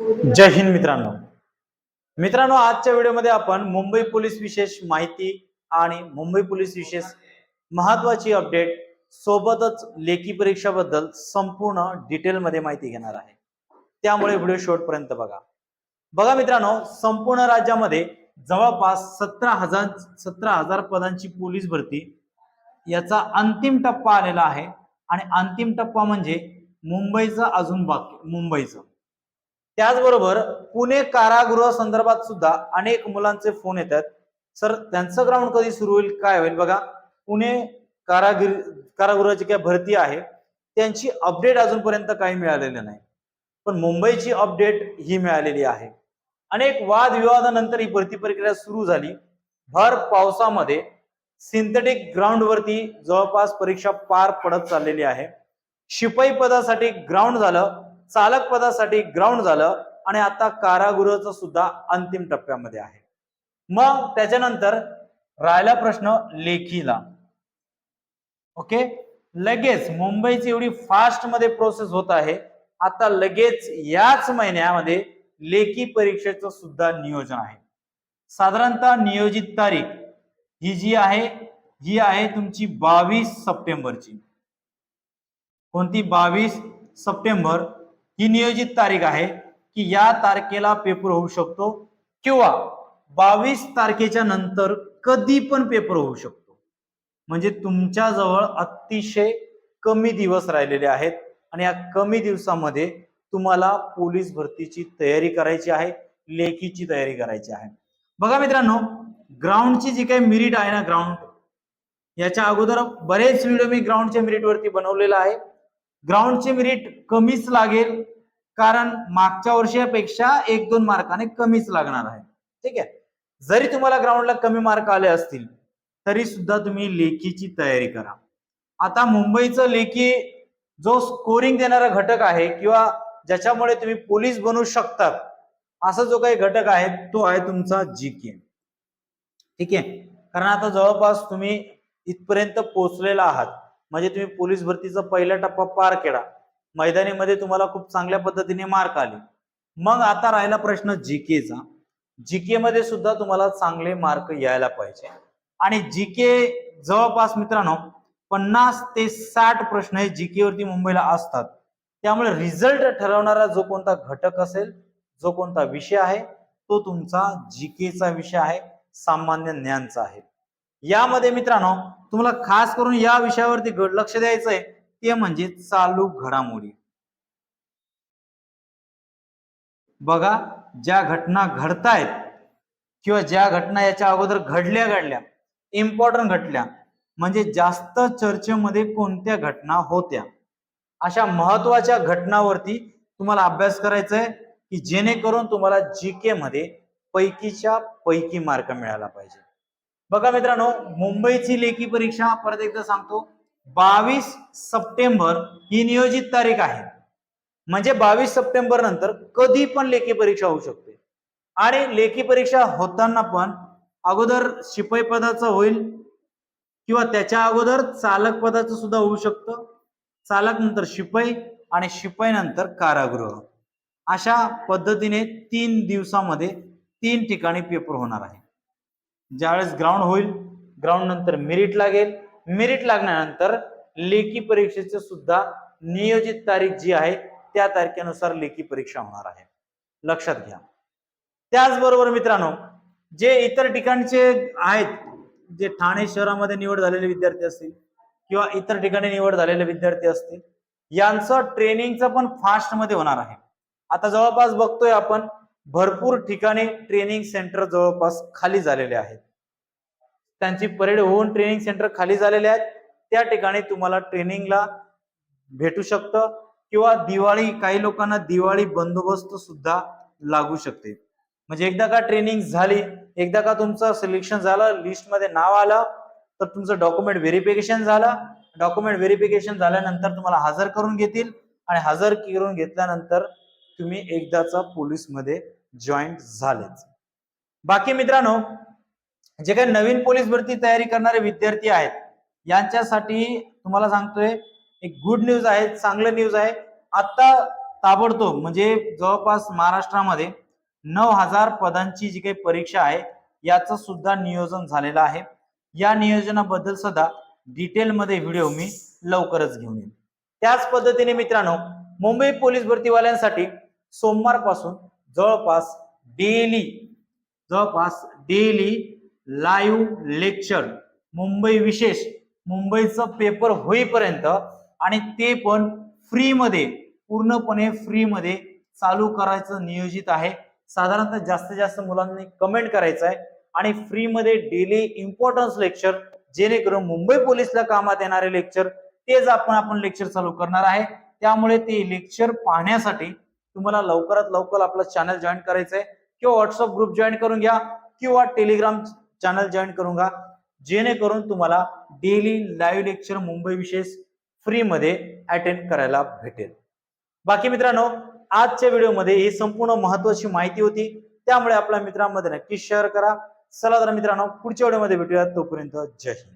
जय हिंद मित्रांनो. मित्रांनो आजच्या व्हिडिओमध्ये आपण मुंबई पोलीस विशेष माहिती आणि मुंबई पोलीस विशेष महत्वाची अपडेट सोबतच लेखी परीक्षाबद्दल संपूर्ण डिटेलमध्ये माहिती घेणार आहे. त्यामुळे व्हिडिओ शेवटपर्यंत बघा. बघा मित्रांनो संपूर्ण राज्यामध्ये जवळपास सतरा हजार सतरा हजार पदांची पोलीस भरती. याचा अंतिम टप्पा आलेला आहे आणि अंतिम टप्पा म्हणजे मुंबईचं अजून बाकी मुंबईचं. त्याचबरोबर पुणे कारागृह संदर्भात सुद्धा अनेक मुलांचे फोन येतात. सर त्यांचं ग्राउंड कधी सुरू होईल? काय होईल? बघा पुणे कारागिर कारागृहाची काय भरती आहे. त्यांची अपडेट अजूनपर्यंत काही मिळालेली नाही. पण मुंबईची अपडेट ही मिळालेली आहे. अनेक वादविवादानंतर ही भरती प्रक्रिया सुरू झाली. भर पावसामध्ये सिंथेटिक ग्राउंडवरती जवळपास परीक्षा पार पडत चाललेली आहे. शिपाई पदासाठी ग्राउंड झालं. चालक पदासाठी ग्राउंड झालं आणि आता कारागृहाचं सुद्धा अंतिम टप्प्यामध्ये आहे. मग त्याच्यानंतर राहिला प्रश्न लेखीला. ओके? लगेच मुंबईची एवढी फास्टमध्ये प्रोसेस होत आहे. आता लगेच याच महिन्यामध्ये लेखी परीक्षेचं सुद्धा नियोजन आहे. साधारणतः नियोजित तारीख ही जी आहे ही आहे तुमची बावीस सप्टेंबरची. कोणती? बावीस सप्टेंबर ही नियोजित तारीख आहे की या तारखेला पेपर होऊ शकतो किंवा बावीस तारखेच्या नंतर कधी पण पेपर होऊ शकतो. म्हणजे तुमच्या जवळ अतिशय कमी दिवस राहिलेले आहेत आणि या कमी दिवसामध्ये तुम्हाला पोलीस भरतीची तयारी करायची आहे लेखीची तयारी करायची आहे. बघा मित्रांनो ग्राउंडची जी काही मिरिट आहे ना ग्राउंड याच्या अगोदर बरेच व्हिडिओ मी ग्राउंडच्या मिरिटवरती बनवलेला आहे. ग्राउंडचे मेरिट कमीच लागेल कारण मागच्या वर्षापेक्षा एक दोन मार्काने कमीच लागणार आहे. ठीक आहे? जरी तुम्हाला ग्राउंडला कमी मार्क आले असतील तरी सुद्धा तुम्ही लेखीची तयारी करा. आता मुंबईचं लेखी जो स्कोरिंग देणारा घटक आहे किंवा ज्याच्यामुळे तुम्ही पोलीस बनू शकतात असा जो काही घटक आहे तो आहे तुमचा जी के ठीक आहे? कारण आता जवळपास तुम्ही इथपर्यंत पोहोचलेला आहात. म्हणजे तुम्ही पोलीस भरतीचा पहिला टप्पा पार केला. मैदानीमध्ये तुम्हाला खूप चांगल्या पद्धतीने मार्क आले. मग आता राहिला प्रश्न जीकेचा जीके मध्ये सुद्धा तुम्हाला चांगले मार्क यायला पाहिजे. आणि जीके जवळपास मित्रांनो पन्नास ते साठ प्रश्न हे जीके वरती मुंबईला असतात. त्यामुळे रिझल्ट ठरवणारा जो कोणता घटक असेल जो कोणता विषय आहे तो तुमचा जीकेचा विषय आहे सामान्य ज्ञानचा आहे. यामध्ये मित्रांनो तुम्हाला खास करून या विषयावरती लक्ष द्यायचं आहे ते म्हणजे चालू घडामोडी. बघा ज्या घटना घडतायत किंवा ज्या घटना याच्या अगोदर घडल्या घडल्या इम्पॉर्टंट घटल्या म्हणजे जास्त चर्चेमध्ये कोणत्या घटना होत्या? अशा महत्त्वाच्या घटनावरती तुम्हाला अभ्यास करायचा आहे की जेणेकरून तुम्हाला जीके मध्ये पैकीच्या पैकी मार्क मिळाला पाहिजे. बघा मित्रांनो मुंबईची लेखी परीक्षा परत एकदा सांगतो. बावीस सप्टेंबर ही नियोजित तारीख आहे. म्हणजे बावीस सप्टेंबर नंतर कधी पण लेखी परीक्षा होऊ शकते. आणि लेखी परीक्षा होताना पण अगोदर शिपाई पदाचं होईल किंवा त्याच्या अगोदर चालक पदाचं सुद्धा होऊ शकतं. चालक नंतर शिपाई आणि शिपाई नंतर कारागृह. अशा पद्धतीने तीन दिवसामध्ये तीन ठिकाणी पेपर होणार आहे. ज्यावेळेस ग्राउंड होईल ग्राउंड नंतर मेरिट लागेल. मेरिट लागल्यानंतर लेखी परीक्षेचे सुद्धा नियोजित तारीख जी आहे त्या तारखेनुसार लेखी परीक्षा होणार आहे. लक्षात घ्या. त्याचबरोबर मित्रांनो जे इतर ठिकाणचे आहेत जे ठाणे शहरामध्ये निवड झालेले विद्यार्थी असतील किंवा इतर ठिकाणी निवड झालेले विद्यार्थी असतील यांचं ट्रेनिंगचं पण फास्टमध्ये होणार आहे. आता जवळपास बघतोय आपण भरपूर ठिकाणी ट्रेनिंग सेंटर जवळपास खाली झालेले आहेत. त्यांची परेड होऊन ट्रेनिंग सेंटर खाली झालेले आहेत. त्या ठिकाणी तुम्हाला ट्रेनिंगला भेटू शकतं किंवा दिवाळी काही लोकांना दिवाळी बंदोबस्त सुद्धा लागू शकते. म्हणजे एकदा का ट्रेनिंग झाली एकदा का तुमचं सिलेक्शन झालं लिस्टमध्ये नाव आलं तर तुमचं डॉक्युमेंट व्हेरिफिकेशन झालं. डॉक्युमेंट व्हेरिफिकेशन झाल्यानंतर तुम्हाला हजर करून घेतील आणि हजर करून घेतल्यानंतर तुम्ही एकदाचा पोलीसमध्ये जॉईंट जॉईन झालेच. बाकी मित्रांनो जे काही नवीन पोलीस भरती तयारी करणारे विद्यार्थी आहेत यांच्यासाठी तुम्हाला सांगतोय एक गुड न्यूज आहे चांगलं न्यूज आहे. आता ताबडतोब म्हणजे जवळपास महाराष्ट्रामध्ये नऊ हजार पदांची जी काही परीक्षा आहे याचं सुद्धा नियोजन झालेलं आहे. या नियोजनाबद्दल सुद्धा डिटेलमध्ये व्हिडिओ मी लवकरच घेऊन येईन. त्याच पद्धतीने मित्रांनो मुंबई पोलीस भरतीवाल्यांसाठी सोमवारपासून जवळपास डेली जवळपास डेली लाईव्ह लेक्चर मुंबई विशेष मुंबईचं पेपर होईपर्यंत आणि ते पण फ्रीमध्ये पूर्णपणे फ्रीमध्ये चालू करायचं नियोजित आहे. साधारणतः जास्तीत जास्त मुलांनी कमेंट करायचं आहे. आणि फ्रीमध्ये डेली इम्पॉर्टन्स लेक्चर जेणेकरून मुंबई पोलीसला कामात येणारे लेक्चर तेच आपण आपण लेक्चर चालू करणार आहे. त्यामुळे ते लेक्चर पाहण्यासाठी तुम्हाला लवकरात लवकर आपला चॅनल जॉईन करायचं आहे किंवा व्हॉट्सअप ग्रुप जॉईन करून घ्या किंवा टेलिग्राम चॅनल जॉईन करून घ्या. जेणेकरून तुम्हाला डेली लाईव्ह लेक्चर मुंबई विशेष फ्रीमध्ये अटेंड करायला भेटेल. बाकी मित्रांनो आजच्या व्हिडिओमध्ये ही संपूर्ण महत्वाची माहिती होती. त्यामुळे आपल्या मित्रांमध्ये नक्की शेअर करा. चला तर मित्रांनो पुढच्या व्हिडिओमध्ये भेटूया तोपर्यंत जय हिंद.